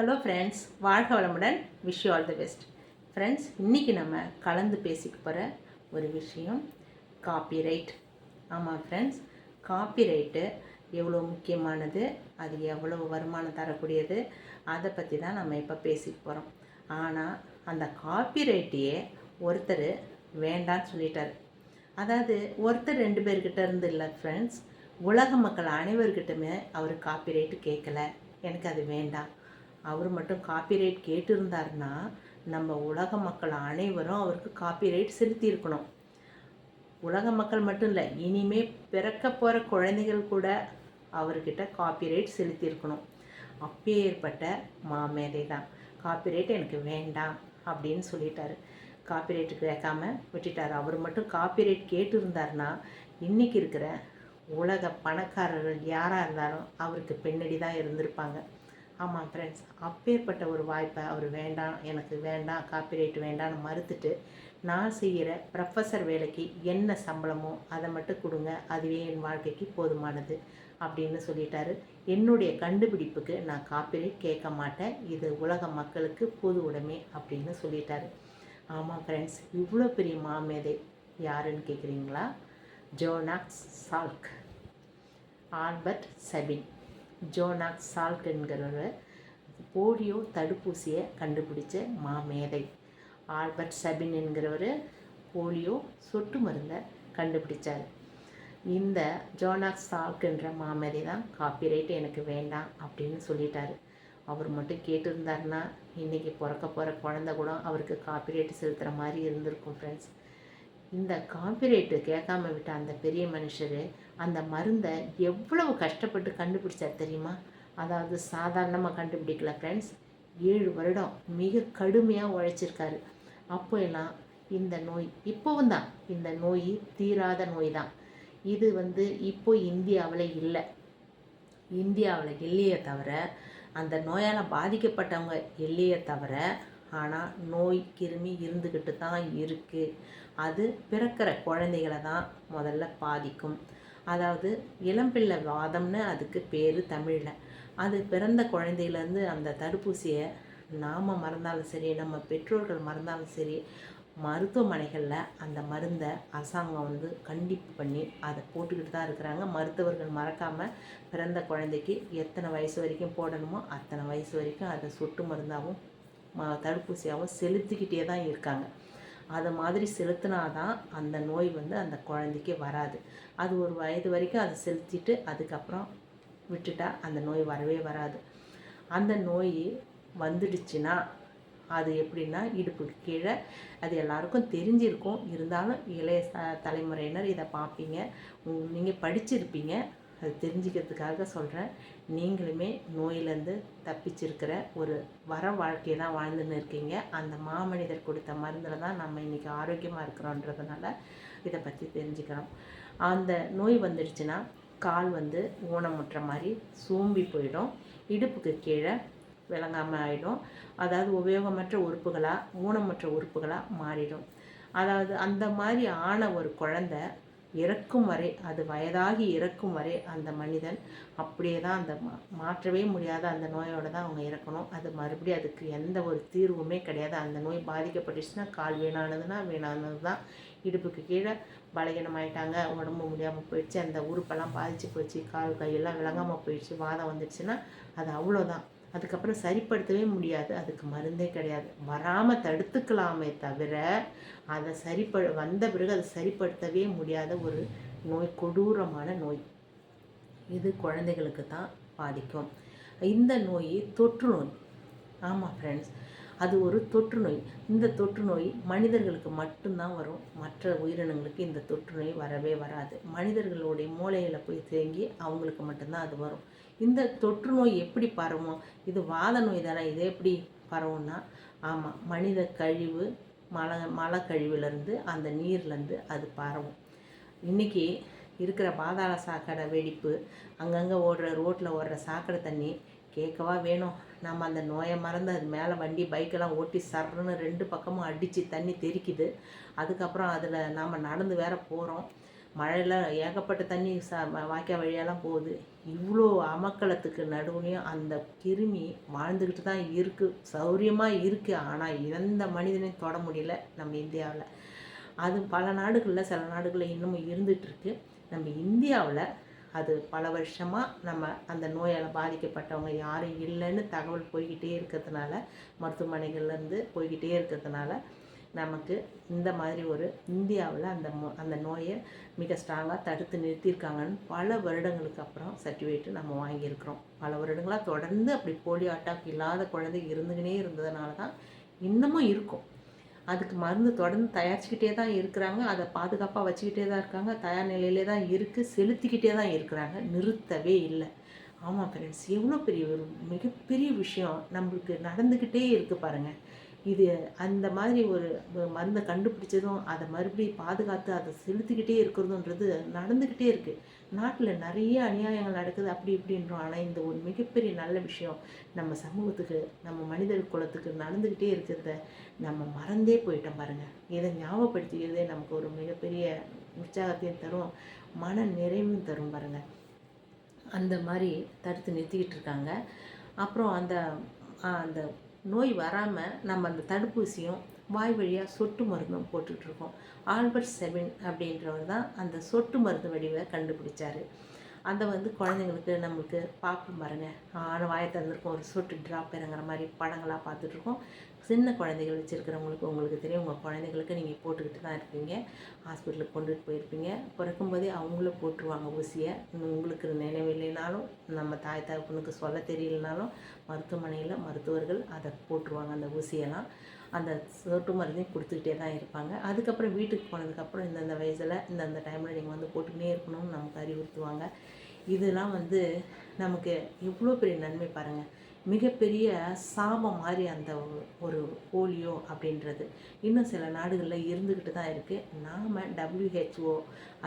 Hello friends வாழ்க வளமுடன் wish you all the best friends இன்றைக்கி நம்ம கலந்து பேசிக்க போகிற ஒரு விஷயம் காப்பிரைட் ஆமாம் ஃப்ரெண்ட்ஸ் காப்பிரைட்டு எவ்வளோ முக்கியமானது அது எவ்வளோ வருமானம் தரக்கூடியது அதை பற்றி தான் நம்ம இப்போ பேசிக்க போகிறோம் ஆனால் அந்த காப்பிரைட்டையே ஒருத்தர் வேண்டான்னு சொல்லிட்டார். அதாவது ஒருத்தர் ரெண்டு பேர்கிட்ட இருந்து இல்லை ஃப்ரெண்ட்ஸ் உலக மக்கள் அனைவர்கிட்டமே அவர் காப்பிரைட்டு கேட்கல எனக்கு அது வேண்டாம். அவர் மட்டும் காப்பிரைட் கேட்டிருந்தாருன்னா நம்ம உலக மக்கள் அனைவரும் அவருக்கு காப்பிரைட் செலுத்தியிருக்கணும். உலக மக்கள் மட்டும் இல்லை இனிமே பிறக்க போகிற குழந்தைகள் கூட அவர்கிட்ட காப்பிரைட் செலுத்தியிருக்கணும். அப்பேற்பட்ட மாமேதை தான். காப்பிரைட் எனக்கு வேண்டாம் அப்படின்னு சொல்லிட்டாரு. காப்பிரைட் கேட்காம விட்டுட்டார். அவர் மட்டும் காப்பிரைட் கேட்டிருந்தாருன்னா இன்றைக்கி இருக்கிற உலக பணக்காரர்கள் யாராக இருந்தாலும் அவருக்கு பின்னாடி தான் இருந்திருப்பாங்க. ஆமாம் ஃப்ரெண்ட்ஸ் அப்பேற்பட்ட ஒரு வாய்ப்பை அவர் வேண்டாம் எனக்கு வேண்டாம் காப்பிரைட் வேண்டாம்னு மறுத்துட்டு நான் செய்கிற ப்ரொஃபஸர் வேலைக்கு என்ன சம்பளமோ அதை மட்டும் கொடுங்க அதுவே என் வாழ்க்கைக்கு போதுமானது அப்படின்னு சொல்லிட்டாரு. என்னுடைய கண்டுபிடிப்புக்கு நான் காப்பிரைட் கேட்க மாட்டேன். இது உலக மக்களுக்கு பொது உடைமை அப்படின்னு சொல்லிட்டாரு. ஆமாம் ஃப்ரெண்ட்ஸ் இவ்வளோ பெரிய மாமேதை யாருன்னு கேட்குறீங்களா? Jonas Salk Albert Sabin. Jonas Salk என்கிறவர் polio தடுப்பூசியை கண்டுபிடிச்ச மாமேதை. ஆல்பர்ட் சபின் என்கிறவர் போலியோ சொட்டு மருந்தை கண்டுபிடிச்சார். இந்த ஜோனாக் சால்க் என்ற மாமேதை தான் காப்பிரைட் எனக்கு வேண்டாம் அப்படின்னு சொல்லிட்டாரு. அவர் மட்டும் கேட்டிருந்தாருன்னா இன்றைக்கி பிறக்க போகிற குழந்த கூட அவருக்கு காப்பிரைட் செலுத்துகிற மாதிரி இருந்திருக்கும் ஃப்ரெண்ட்ஸ் இந்த காப்பிரைட்டு கேட்காம விட்ட அந்த பெரிய மனுஷர் அந்த மருந்தை எவ்வளவு கஷ்டப்பட்டு கண்டுபிடிச்சார் தெரியுமா? அதாவது சாதாரணமாக கண்டுபிடிக்கல ஃப்ரெண்ட்ஸ் ஏழு வருடம் மிக கடுமையாக உழைச்சிருக்காரு. அப்போ எல்லாம் இந்த நோய் இப்போவும் தான். இந்த நோய் தீராத நோய் தான். இது வந்து இப்போ இந்தியாவில் இல்லை. இந்தியாவில் இல்லையே தவிர அந்த நோயால் பாதிக்கப்பட்டவங்க இல்லையே தவிர ஆனால் நோய் கிருமி இருந்துக்கிட்டு தான் இருக்குது அது பிறக்கிற குழந்தைகளை தான் முதல்ல பாதிக்கும். அதாவது இளம்பிள்ளை வாதம்னு அதுக்கு பேர் தமிழில். அது பிறந்த குழந்தையிலேருந்து அந்த தடுப்பூசியை நாம் மறந்தாலும் சரி நம்ம பெற்றோர்கள் மறந்தாலும் சரி மருத்துவமனைகளில் அந்த மருந்தை அரசாங்கம் வந்து கண்டிப்பு பண்ணி அதை போட்டுக்கிட்டு தான் இருக்கிறாங்க. மருத்துவர்கள் மறக்காமல் பிறந்த குழந்தைக்கு எத்தனை வயசு வரைக்கும் போடணுமோ அத்தனை வயசு வரைக்கும் அதை சொட்டு மருந்தாகவும் தடுப்பூசியாகவும் செலுத்திக்கிட்டே தான் இருக்காங்க. அது மாதிரி செலுத்தினாதான் அந்த நோய் வந்து அந்த குழந்தைக்கு வராது. அது ஒரு வயது வரைக்கும் அதை செலுத்திட்டு அதுக்கப்புறம் விட்டுட்டா அந்த நோய் வரவே வராது. அந்த நோய் வந்துடுச்சுன்னா அது எப்படின்னா இடுப்புக்கு கீழே அது எல்லாருக்கும் தெரிஞ்சிருக்கும். இருந்தாலும் இளைய தலைமுறையினர் இதை பார்ப்பீங்க. நீங்கள் படிச்சிருப்பீங்க. அது தெரிஞ்சுக்கிறதுக்காக சொல்கிறேன் நீங்களுமே நோயிலேருந்து தப்பிச்சிருக்கிற ஒரு வர வாழ்க்கையை தான் வாழ்ந்துன்னு இருக்கீங்க. அந்த மாமனிதர் கொடுத்த மருந்தில் தான் நம்ம இன்றைக்கி ஆரோக்கியமாக இருக்கிறோன்றதுனால இதை பற்றி தெரிஞ்சுக்கிறோம். அந்த நோய் வந்துடுச்சுன்னா கால் வந்து ஊனமுற்ற மாதிரி சோம்பி போயிடும். இடுப்புக்கு கீழே விளங்காமல் ஆகிடும் அதாவது உபயோகமற்ற உறுப்புகளாக ஊனமற்ற உறுப்புகளாக மாறிடும். அதாவது அந்த மாதிரி ஆன ஒரு குழந்தை இறக்கும் வரை அது வயதாகி இறக்கும் வரை அந்த மனிதன் அப்படியே தான் அந்த மா மாற்றவே முடியாத அந்த நோயோடு தான் அவங்க இறக்கணும். அது மறுபடியும் அதுக்கு எந்த ஒரு தீர்வுமே கிடையாது. அந்த நோய் பாதிக்கப்பட்டுச்சுன்னா கால் வீணானதுன்னா வீணானது தான் இடுப்புக்கு கீழே பலகீனம் ஆயிட்டாங்க உடம்பு முடியாமல் போயிடுச்சு. அந்த உறுப்பெல்லாம் பாதிச்சு போயிடுச்சு கால் கையெல்லாம் விளங்காமல் போயிடுச்சு. வாதம் வந்துடுச்சுன்னா அது அவ்வளோதான். அதுக்கப்புறம் சரிப்படுத்தவே முடியாது. அதுக்கு மருந்தே கிடையாது. வராமல் தடுத்துக்கலாமே தவிர அதை சரிப்ப வந்த பிறகு அதை சரிப்படுத்தவே முடியாத ஒரு நோய் கொடூரமான நோய். இது குழந்தைகளுக்கு தான் பாதிக்கும். இந்த நோய் தொற்று நோய். ஆமாம் ஃப்ரெண்ட்ஸ் அது ஒரு தொற்று நோய். இந்த தொற்றுநோய் மனிதர்களுக்கு மட்டும்தான் வரும். மற்ற உயிரினங்களுக்கு இந்த தொற்று நோய் வரவே வராது. மனிதர்களுடைய மூளையில் போய் தேங்கி அவங்களுக்கு மட்டும்தான் அது வரும். இந்த தொற்று நோய் எப்படி பரவும்? இது வாத நோய் தானே. இது எப்படி பரவும்னா ஆமாம் மனித கழிவு மலை மலை கழிவுலேருந்து அந்த நீர்லேருந்து அது பரவும். இன்றைக்கி இருக்கிற பாதாள சாக்கடை வெடிப்பு அங்கங்கே ஓடுற ரோட்டில் ஓடுற சாக்கடை தண்ணி கேட்கவா வேணும். நம்ம அந்த நோயை மறந்து அது மேலே வண்டி பைக்கெல்லாம் ஓட்டி சர்றன்னு ரெண்டு பக்கமும் அடித்து தண்ணி தெறிக்குது. அதுக்கப்புறம் அதில் நாம் நடந்து வேற போகிறோம் மழையில் ஏகப்பட்ட தண்ணி ச வாய்க்கால் வழியெல்லாம் போகுது. இவ்வளோ அமக்கலத்துக்கு நடுவுலையும் அந்த கிருமி வாழ்ந்துக்கிட்டு தான் இருக்குது சௌரியமாக இருக்குது ஆனால் எந்த மனிதனையும் தொட முடியல நம்ம இந்தியாவில். அது பல நாடுகளில் சில நாடுகளில் இன்னமும் இருந்துகிட்ருக்கு நம்ம இந்தியாவில் அது பல வருஷமாக நம்ம அந்த நோயால் பாதிக்கப்பட்டவங்க யாரும் இல்லைன்னு தகவல் போய்கிட்டே இருக்கிறதுனால மருத்துவமனைகள்லேருந்து போய்கிட்டே இருக்கிறதுனால நமக்கு இந்த மாதிரி ஒரு இந்தியாவில் அந்த அந்த நோயை மிக ஸ்ட்ராங்காக தடுத்து நிறுத்தியிருக்காங்கன்னு பல வருடங்களுக்கு அப்புறம் சர்டிஃபிகேட்டு நம்ம வாங்கியிருக்கிறோம். பல வருடங்களாக தொடர்ந்து அப்படி போலியோ அட்டாக் இல்லாத குழந்தை இருந்துக்கினே இருந்ததுனால தான் இன்னமும் இருக்கும். அதுக்கு மருந்து தொடர்ந்து தயாரிச்சுக்கிட்டே தான் இருக்கிறாங்க. அதை பாதுகாப்பாக வச்சுக்கிட்டே தான் இருக்காங்க. தயார் நிலையிலே தான் இருக்குது செலுத்திக்கிட்டே தான் இருக்கிறாங்க. நிறுத்தவே இல்லை. ஆமாம் ஃப்ரெண்ட்ஸ். எவ்வளோ பெரிய ஒரு மிகப்பெரிய விஷயம் நம்மளுக்கு நடந்துக்கிட்டே இருக்குது பாருங்கள் இது அந்த மாதிரி ஒரு மருந்தை கண்டுபிடிச்சதும் அதை மறுபடியும் பாதுகாத்து அதை செலுத்திக்கிட்டே இருக்கிறதுன்றது நடந்துக்கிட்டே இருக்குது நாட்டில் நிறைய அநியாயங்கள் நடக்குது அப்படி இப்படின்றோம். ஆனால் இந்த ஒரு மிகப்பெரிய நல்ல விஷயம் நம்ம சமூகத்துக்கு நம்ம மனிதர் குலத்துக்கு நடந்துக்கிட்டே இருக்கிறத நம்ம மறந்தே போயிட்டோம் பாருங்கள் இதை ஞாபகப்படுத்திக்கிறதே நமக்கு ஒரு மிகப்பெரிய உற்சாகத்தையும் தரும் மன நிறைவும் தரும் பாருங்கள் அந்த மாதிரி தடுத்து நிறுத்திக்கிட்டு இருக்காங்க. அப்புறம் அந்த அந்த நோய் வராமல் நம்ம அந்த தடுப்பூசியும் வாய் வழியாக சொட்டு மருந்தும் போட்டுட்ருக்கோம் ஆல்பர்ட் செவின் அப்படின்றவர் தான் அந்த சொட்டு மருந்து வடிவை கண்டுபிடிச்சார். அதை வந்து குழந்தைங்களுக்கு நம்மளுக்கு பார்ப்போம் பாருங்க. ஆன வாயை திறந்துருக்கோம் ஒரு சொட்டு ட்ராப் இறங்குற மாதிரி படங்களாக பார்த்துட்ருக்கோம். சின்ன குழந்தைகள் வச்சுருக்கிறவங்களுக்கு உங்களுக்கு தெரியும். உங்கள் குழந்தைங்களுக்கு நீங்கள் போட்டுக்கிட்டு தான் இருப்பீங்க. ஹாஸ்பிட்டலுக்கு கொண்டுட்டு போயிருப்பீங்க. பிறக்கும்போதே அவங்களும் போட்டுருவாங்க ஊசியை. உங்களுக்கு நினைவில்லைனாலும் நம்ம தாய் தகப்பனுக்கு சொல்ல தெரியலனாலும் மருத்துவமனையில் மருத்துவர்கள் அதை போட்டுருவாங்க அந்த ஊசியெல்லாம். அந்த சொட்டு மருந்தையும் கொடுத்துக்கிட்டே தான் இருப்பாங்க. அதுக்கப்புறம் வீட்டுக்கு போனதுக்கப்புறம் இந்தந்த வயசில் இந்தந்த டைமில் நீங்கள் வந்து போட்டுக்கினே இருக்கணும்னு நமக்கு அறிவுறுத்துவாங்க. இதெல்லாம் வந்து நமக்கு எவ்வளோ பெரிய நன்மை பாருங்கள் மிகப்பெரிய சாபம் மாதிரி அந்த ஒரு போலியோ அப்படின்றது. இன்னும் சில நாடுகளில் இருந்துக்கிட்டு தான் இருக்குது நாம் டபிள்யூஹெச்ஓ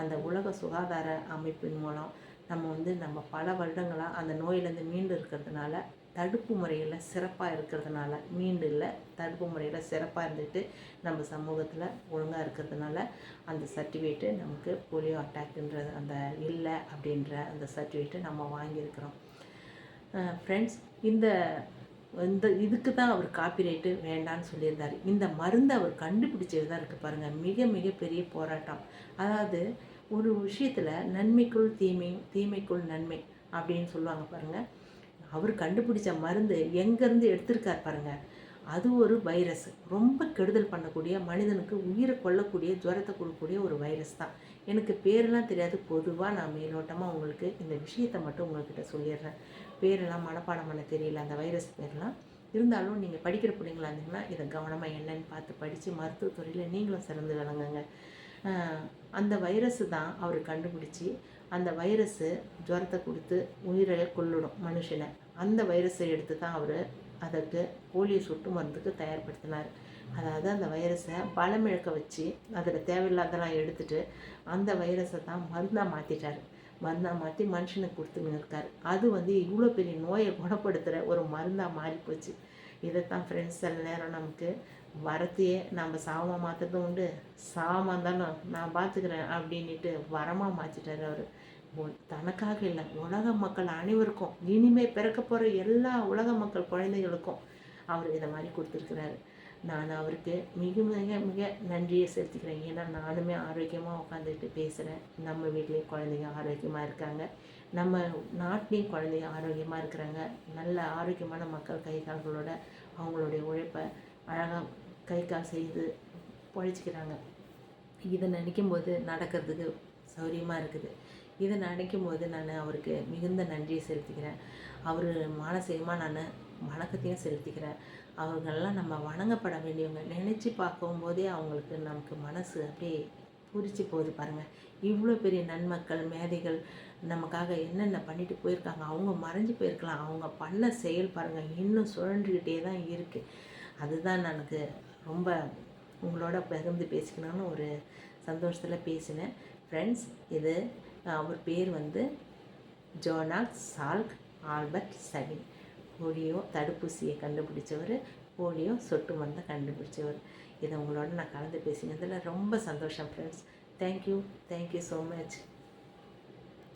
அந்த உலக சுகாதார அமைப்பின் மூலம் நம்ம வந்து நம்ம பல வருடங்களாக அந்த நோயிலேருந்து மீண்டு இருக்கிறதுனால தடுப்பு முறையில் சிறப்பாக இருக்கிறதுனால மீண்டு இல்லை. தடுப்பு முறையில் சிறப்பாக இருந்துட்டு நம்ம சமூகத்தில் ஒழுங்காக இருக்கிறதுனால அந்த சர்டிஃபிகேட்டு நமக்கு போலியோ அட்டாக்ன்றது அந்த இல்லை அப்படின்ற அந்த சர்டிஃபிகேட்டை நம்ம வாங்கியிருக்கிறோம். ஃப்ரெண்ட்ஸ் இந்த இந்த இதுக்கு தான் அவர் காப்பிரைட்டு வேண்டான்னு சொல்லியிருந்தார். இந்த மருந்தை அவர் கண்டுபிடிச்சது தான் இருக்குது பாருங்கள் மிக மிக பெரிய போராட்டம். அதாவது ஒரு விஷயத்தில் நன்மைக்குள் தீமை தீமைக்குள் நன்மை அப்படின்னு சொல்லுவாங்க பாருங்கள் அவர் கண்டுபிடிச்ச மருந்து எங்கேருந்து எடுத்திருக்கார் பாருங்கள் அது ஒரு வைரஸ். ரொம்ப கெடுதல் பண்ணக்கூடிய மனிதனுக்கு உயிரை கொல்லக்கூடிய ஜுரத்தை கொடுக்கக்கூடிய ஒரு வைரஸ் தான். எனக்கு பேரெல்லாம் தெரியாது. பொதுவாக நான் மேலோட்டமாக உங்களுக்கு இந்த விஷயத்தை மட்டும் உங்கள்கிட்ட சொல்லிடுறேன். பேரெல்லாம் மனப்பாடம் பண்ண தெரியல. அந்த வைரஸ் பேர்லாம் இருந்தாலும் நீங்கள் படிக்கிற பிள்ளைங்களா இருந்தீங்கன்னா இதை கவனமாக என்னன்னு பார்த்து படித்து மருத்துவத்துறையில் நீங்களும் சிறந்து விளங்குங்க. அந்த வைரஸு தான் அவர் கண்டுபிடிச்சி அந்த வைரஸு ஜுரத்தை கொடுத்து உயிரை கொள்ளிடும் மனுஷனை. அந்த வைரஸை எடுத்து தான் அவர் அதற்கு போலியோ சொட்டு மருந்துக்கு தயார்படுத்தினார். அதாவது அந்த வைரஸை பலமிழக்க வச்சு அதில் தேவையில்லாதெல்லாம் எடுத்துட்டு அந்த வைரஸை தான் மருந்தாக மாற்றிட்டார் மருந்தாக மாற்றி மனுஷனுக்கு கொடுத்துன்னு இருக்கார் அது வந்து இவ்வளோ பெரிய நோயை குணப்படுத்துகிற ஒரு மருந்தாக மாறிப்போச்சு இதைத்தான் ஃப்ரெண்ட்ஸ் சில நேரம் நமக்கு வரத்தையே நம்ம சாவமாக மாற்றுறதும் உண்டு. சாவமாக இருந்தாலும் நான் பார்த்துக்கிறேன் அப்படின்ட்டு வரமாக மாற்றிட்டார் அவர். தனக்காக இல்லை. உலக மக்கள் அனைவருக்கும் இனிமே பிறக்க போகிற எல்லா உலக மக்கள் குழந்தைகளுக்கும் அவர் இதை மாதிரி கொடுத்துருக்குறாரு. நான் அவருக்கு மிக மிக மிக நன்றியை செலுத்திக்கிறேன். ஏன்னா நானுமே ஆரோக்கியமாக உட்காந்துட்டு பேசுகிறேன் நம்ம வீட்லேயும் குழந்தைங்க ஆரோக்கியமாக இருக்காங்க. நம்ம நாட்டிலையும் குழந்தைங்க ஆரோக்கியமாக இருக்கிறாங்க. நல்ல ஆரோக்கியமான மக்கள் கை கால்களோட அவங்களுடைய உழைப்பை அழகாக கை கால் செய்து பொழைச்சிக்கிறாங்க. இதை நினைக்கும் போது நடக்கிறதுக்கு சௌரியமாக இருக்குது. இதை நினைக்கும் போது நான் அவருக்கு மிகுந்த நன்றியை செலுத்திக்கிறேன். அவர் மானசீகமாக நான் வணக்கத்தையும் செலுத்திக்கிறேன். அவர்களெல்லாம் நம்ம வணங்கப்பட வேண்டியவங்க. நினச்சி பார்க்கும் போதே அவங்களுக்கு நமக்கு மனசு அப்படியே பூரிச்சு போகுது பாருங்கள் இவ்வளோ பெரிய நன்மக்கள் மேதைகள் நமக்காக என்னென்ன பண்ணிட்டு போயிருக்காங்க? அவங்க மறைஞ்சு போயிருக்கலாம். அவங்க பண்ண செயல் பாருங்கள் இன்னும் சுழன்றுக்கிட்டே தான் இருக்குது அதுதான் எனக்கு ரொம்ப உங்களோட பகிர்ந்து பேசிக்கணும்னு ஒரு சந்தோஷத்தில் பேசினேன். ஃப்ரெண்ட்ஸ் இது அவர் பேர் வந்து Jonas Salk Albert Sabin polio தடுப்பூசியை கண்டுபிடிச்சவர் போலியோ சொட்டு மருந்தை கண்டுபிடிச்சவர். இதை உங்களோட நான் கலந்து பேசினதில் ரொம்ப சந்தோஷம் friends thank you thank you so much